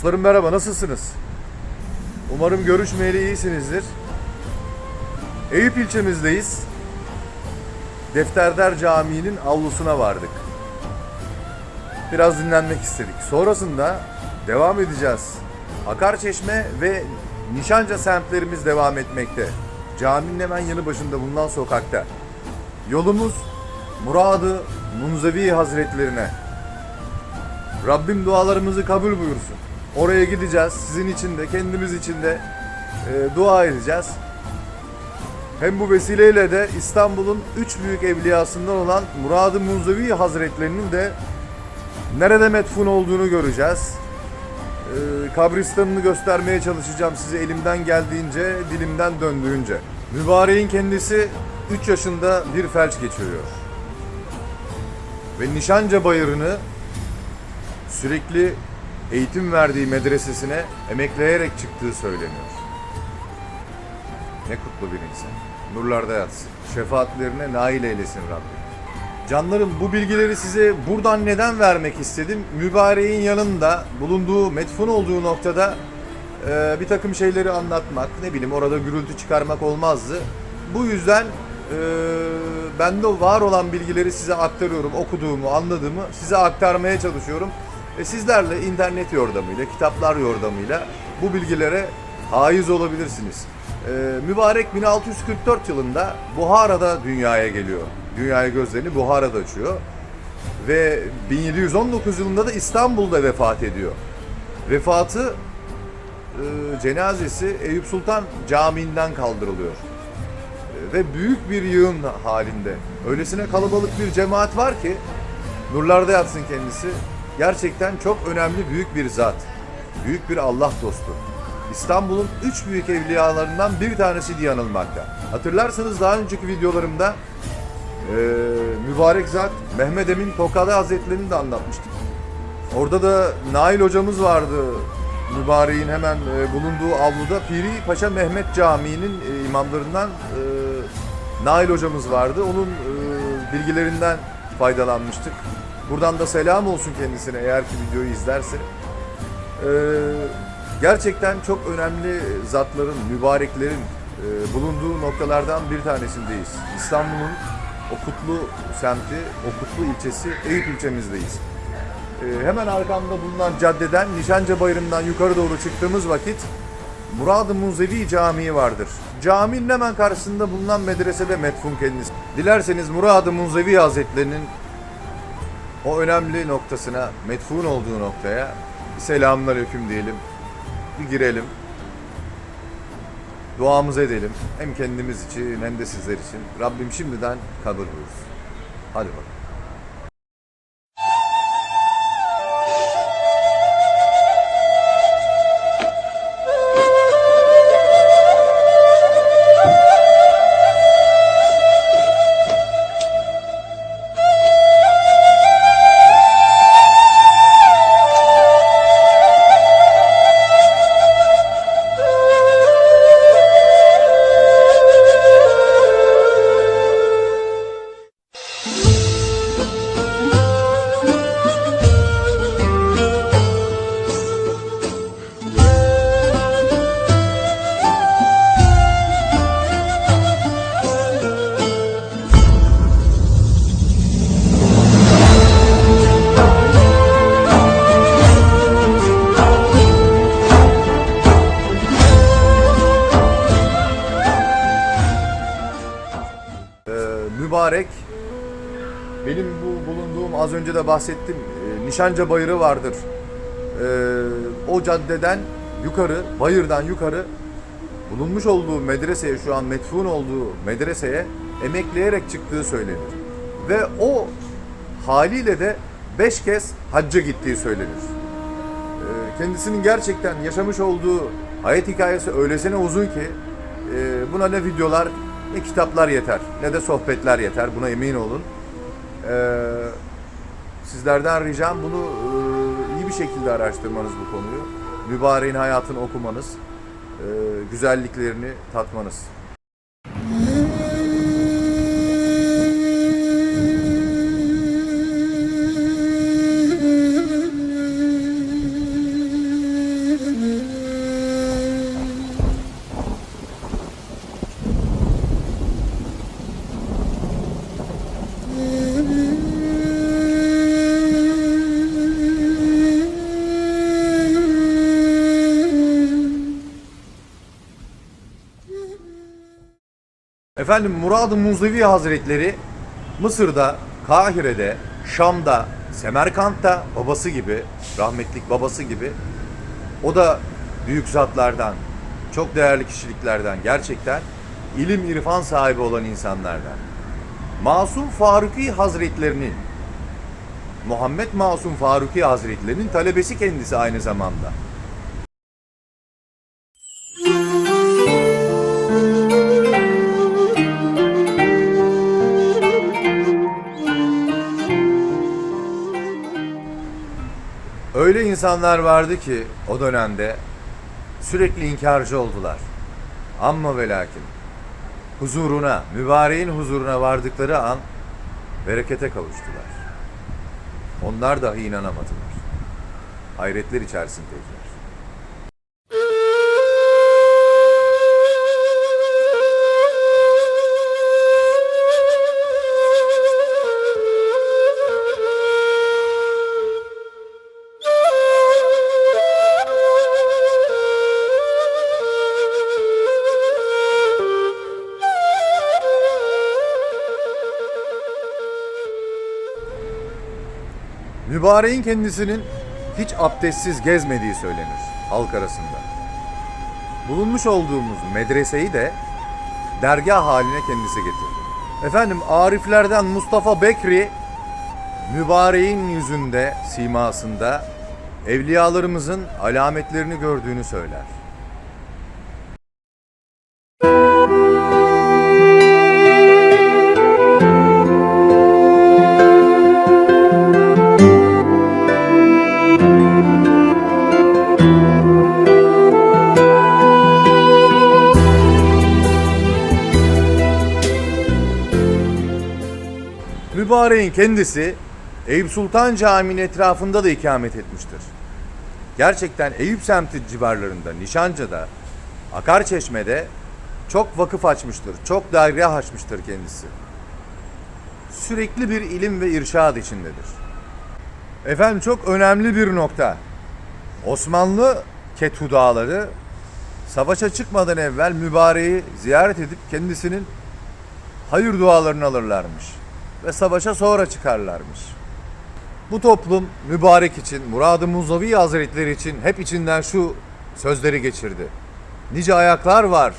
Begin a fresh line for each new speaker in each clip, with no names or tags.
Dostlarım merhaba, nasılsınız? Umarım görüşmeyeli iyisinizdir. Eyüp ilçemizdeyiz. Defterder Camii'nin avlusuna vardık. Biraz dinlenmek istedik. Sonrasında devam edeceğiz. Akarçeşme ve Nişanca semtlerimiz devam etmekte. Caminin hemen yanı başında bulunan sokakta. Yolumuz Muradı Munzevi Hazretlerine. Rabbim dualarımızı kabul buyursun. Oraya gideceğiz. Sizin için de kendimiz için de e, dua edeceğiz. Hem bu vesileyle de İstanbul'un üç büyük evliyasından olan Murad-ı Munzevi Hazretlerinin de nerede metfun olduğunu göreceğiz. E, kabristanını göstermeye çalışacağım size elimden geldiğince, dilimden döndüğünce. Mübareğin kendisi 3 yaşında bir felç geçiriyor. Ve Nişanca Bayırı'nı sürekli eğitim verdiği medresesine emekleyerek çıktığı söyleniyor. Ne kutlu bir insan. Nurlarda yatsın. Şefaatlerine nail eylesin Rabbim. Canlarım bu bilgileri size buradan neden vermek istedim? Mübareğin yanında bulunduğu, metfun olduğu noktada e, bir takım şeyleri anlatmak, ne bileyim orada gürültü çıkarmak olmazdı. Bu yüzden e, ben de var olan bilgileri size aktarıyorum, okuduğumu, anladığımı size aktarmaya çalışıyorum. Ve sizlerle internet yordamıyla, kitaplar yordamıyla bu bilgilere haiz olabilirsiniz. Ee, mübarek 1644 yılında Buhara'da dünyaya geliyor. Dünyaya gözlerini Buhara'da açıyor. Ve 1719 yılında da İstanbul'da vefat ediyor. Vefatı e, cenazesi Eyüp Sultan Camii'nden kaldırılıyor. E, ve büyük bir yığın halinde. Öylesine kalabalık bir cemaat var ki nurlarda yatsın kendisi. Gerçekten çok önemli büyük bir zat. Büyük bir Allah dostu. İstanbul'un üç büyük evliyalarından bir tanesi diye anılmakta. Hatırlarsanız daha önceki videolarımda e, mübarek zat Mehmet Emin Tokalı Hazretleri'ni de anlatmıştık. Orada da Nail hocamız vardı. Mübareğin hemen e, bulunduğu avluda Piri Paşa Mehmet Camii'nin e, imamlarından e, Nail hocamız vardı. Onun e, bilgilerinden faydalanmıştık. Buradan da selam olsun kendisine eğer ki videoyu izlerse. Ee, gerçekten çok önemli zatların, mübareklerin e, bulunduğu noktalardan bir tanesindeyiz. İstanbul'un o kutlu semti, o kutlu ilçesi Eyüp ilçemizdeyiz. Ee, hemen arkamda bulunan caddeden Nişanca Bayırı'ndan yukarı doğru çıktığımız vakit Murad-ı Muzevi Camii vardır. Caminin hemen karşısında bulunan medresede metfun kendisi. Dilerseniz Murad-ı Muzevi Hazretlerinin o önemli noktasına, metfun olduğu noktaya selamünaleyküm diyelim. Bir girelim. Duamızı edelim. Hem kendimiz için hem de sizler için. Rabbim şimdiden kabul buyursun. Hadi bakalım. Mübarek benim bu bulunduğum az önce de bahsettim e, Nişanca Bayırı vardır. Ee, o caddeden yukarı, bayırdan yukarı bulunmuş olduğu medreseye şu an metfun olduğu medreseye emekleyerek çıktığı söylenir. Ve o haliyle de beş kez hacca gittiği söylenir. Ee, kendisinin gerçekten yaşamış olduğu hayat hikayesi öylesine uzun ki e, buna ne videolar ne kitaplar yeter ne de sohbetler yeter buna emin olun. Ee, sizlerden ricam bunu e, iyi bir şekilde araştırmanız bu konuyu. Mübareğin hayatını okumanız, e, güzelliklerini tatmanız. Efendim Murad-ı Muzevi Hazretleri Mısır'da, Kahire'de, Şam'da, Semerkant'ta babası gibi, rahmetlik babası gibi o da büyük zatlardan, çok değerli kişiliklerden gerçekten ilim irfan sahibi olan insanlardan. Masum Faruki Hazretlerinin Muhammed Masum Faruki Hazretlerinin talebesi kendisi aynı zamanda. İnsanlar vardı ki o dönemde sürekli inkarcı oldular. Amma ve lakin huzuruna, mübareğin huzuruna vardıkları an berekete kavuştular. Onlar dahi inanamadılar. Hayretler içerisindeydiler. Mübareğin kendisinin hiç abdestsiz gezmediği söylenir halk arasında. Bulunmuş olduğumuz medreseyi de dergah haline kendisi getirdi. Efendim Ariflerden Mustafa Bekri mübareğin yüzünde, simasında evliyalarımızın alametlerini gördüğünü söyler. Mübareğin kendisi Eyüp Sultan Camii'nin etrafında da ikamet etmiştir. Gerçekten Eyüp semti civarlarında, Nişancı'da, Akarçeşme'de çok vakıf açmıştır, çok daire açmıştır kendisi. Sürekli bir ilim ve irşad içindedir. Efendim çok önemli bir nokta. Osmanlı kethudaları savaşa çıkmadan evvel mübareği ziyaret edip kendisinin hayır dualarını alırlarmış ve savaşa sonra çıkarlarmış. Bu toplum mübarek için, Murad-ı Muzavi Hazretleri için hep içinden şu sözleri geçirdi. Nice ayaklar var,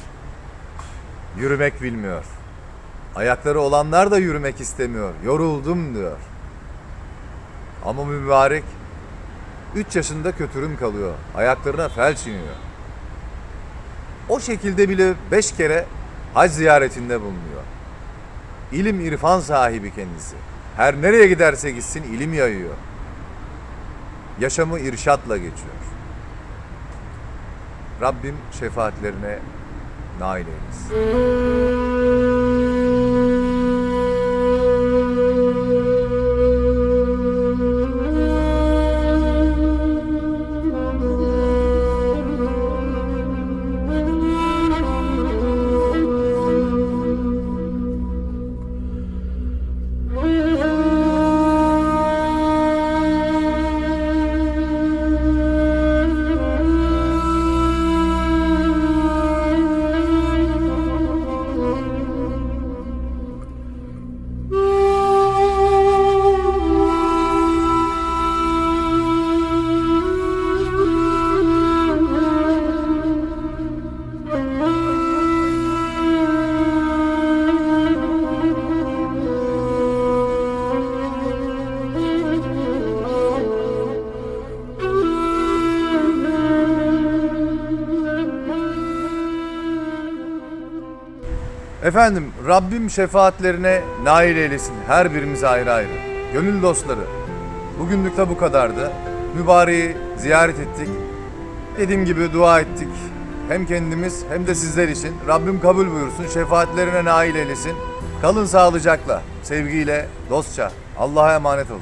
yürümek bilmiyor. Ayakları olanlar da yürümek istemiyor, yoruldum diyor. Ama mübarek 3 yaşında kötürüm kalıyor, ayaklarına felç iniyor. O şekilde bile 5 kere hac ziyaretinde bulunuyor. İlim irfan sahibi kendisi. Her nereye giderse gitsin ilim yayıyor. Yaşamı irşatla geçiyor. Rabbim şefaatlerine nail eylesin. Efendim Rabbim şefaatlerine nail eylesin her birimize ayrı ayrı. Gönül dostları bugünlük de bu kadardı. Mübareği ziyaret ettik. Dediğim gibi dua ettik. Hem kendimiz hem de sizler için. Rabbim kabul buyursun. Şefaatlerine nail eylesin. Kalın sağlıcakla, sevgiyle, dostça. Allah'a emanet olun.